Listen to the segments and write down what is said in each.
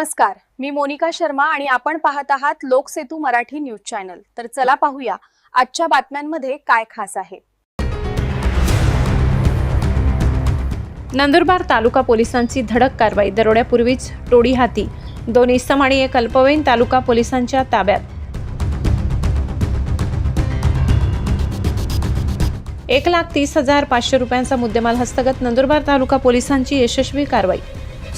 नमस्कार मी मोनिका शर्मा आणि आपण पाहत आहात लोकसेतू मराठी न्यूज चॅनल. तर चला पाहूया आजच्या बातम्यांमध्ये काय खास आहे. नंदुरबार तालुका पोलिसांची धडक कारवाई दरोड्यापूर्वीच टोडी हाती. दोन इसम आणि एक अल्पवयीन तालुका पोलिसांच्या ताब्यात. एक लाख तीस हजार पाचशे रुपयांचा मुद्देमाल हस्तगत नंदुरबार तालुका पोलिसांची यशस्वी कारवाई.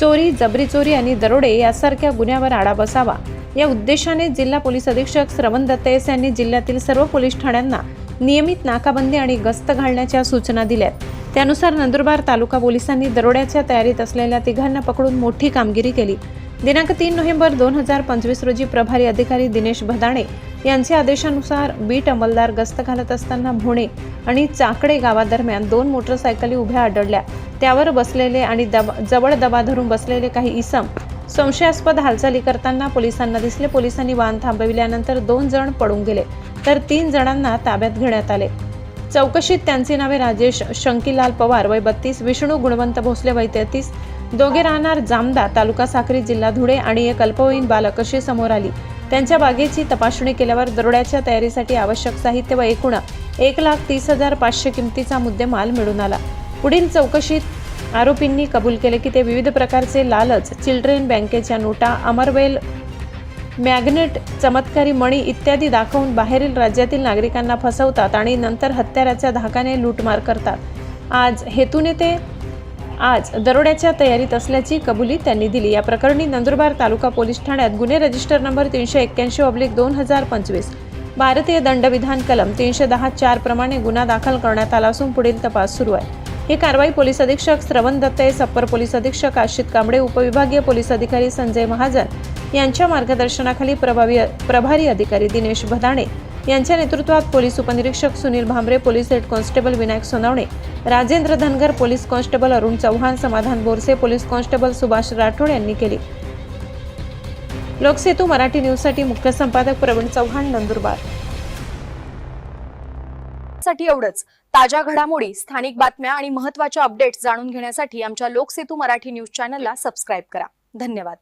चोरी जबरी चोरी आणि दरोडे यासारख्या गुन्ह्यावर आळा बसावा. या उद्देशाने जिल्हा पोलीस अधीक्षक श्रवण दत्तेस यांनी जिल्ह्यातील सर्व पोलीस ठाण्यांना नियमित नाकाबंदी आणि गस्त घालण्याच्या सूचना दिल्या त्यानुसार नंदुरबार तालुका पोलिसांनी दरोड्याच्या तयारीत असलेल्या तिघांना पकडून मोठी कामगिरी केली. दिनांक तीन नोव्हेंबर दोन हजार पंचवीस रोजी प्रभारी अधिकारी दिनेश भदाणे यांचे आदेशानुसार बीट अंमलदार गस्त घालत असताना भोणे आणि चाकडे गावादरम्यान दोन मोटरसायकली उभ्या आढळल्या. त्यावर बसलेले आणि दब जवळ दबा धरून बसलेले काही इसम संशयास्पद हालचाली करताना पोलिसांना दिसले. पोलिसांनी वाहन थांबविल्यानंतर दोन जण पडून गेले तर तीन जणांना ताब्यात घेण्यात आले. चौकशीत त्यांची नावे राजेश शंकीलाल पवार वय बत्तीस विष्णू गुणवंत भोसले वय तेहतीस. दोघे राहणार जामदा तालुका साक्री जिल्हा धुळे आणि एक अल्पवयीन बालक अशी समोर आली. त्यांच्या बागेची तपासणी केल्यावर दरोड्याच्या तयारीसाठी आवश्यक साहित्य व एकूण एक लाख तीस हजार पाचशे किमतीचा मुद्देमाल मिळून आला. पुढील चौकशीत आरोपींनी कबूल केले की ते विविध प्रकारचे लालच चिल्ड्रेन बँकेच्या नोटा अमरवेल मॅग्नेट चमत्कारी मणी इत्यादी दाखवून बाहेरील राज्यातील नागरिकांना फसवतात आणि नंतर हत्याराच्या धाकाने लूटमार करतात. आज हेतूने ते आज दरोड्याच्या तयारीत असल्याची कबुली त्यांनी दिली. या प्रकरणी नंदुरबार तालुका पोलीस ठाण्यात गुन्हे रजिस्टर नंबर तीनशे एक्क्याऐंशी ऑब्लिक दोन हजार पंचवीस भारतीय दंडविधान कलम तीनशे दहा चार प्रमाणे गुन्हा दाखल करण्यात आला असून पुढील तपास सुरू आहे. ही कारवाई पोलीस अधीक्षक श्रवण दत्ते सप्पर पोलीस अधीक्षक आशित कांबळे उपविभागीय पोलीस अधिकारी संजय महाजन यांच्या मार्गदर्शनाखाली प्रभावी प्रभारी अधिकारी दिनेश भदाणे यांच्या नेतृत्वात पोलीस उपनिरीक्षक Sunil Bhambare police head constable Vinayak Sonawane Rajendra Dhangar police constable Arun Chavan Samadhan Borse police constable Subhash Rathod यांनी केली. लोकसेतू मराठी न्यूजसाठी मुख्य संपादक प्रवीण चव्हाण नंदुरबार. साठी एवढंच. ताज्या घडामोडी स्थानिक बातम्या आणि महत्त्वाच्या अपडेट्स जाणून घेण्यासाठी आमच्या लोकसेतू मराठी न्यूज चॅनलला सबस्क्राईब करा. धन्यवाद.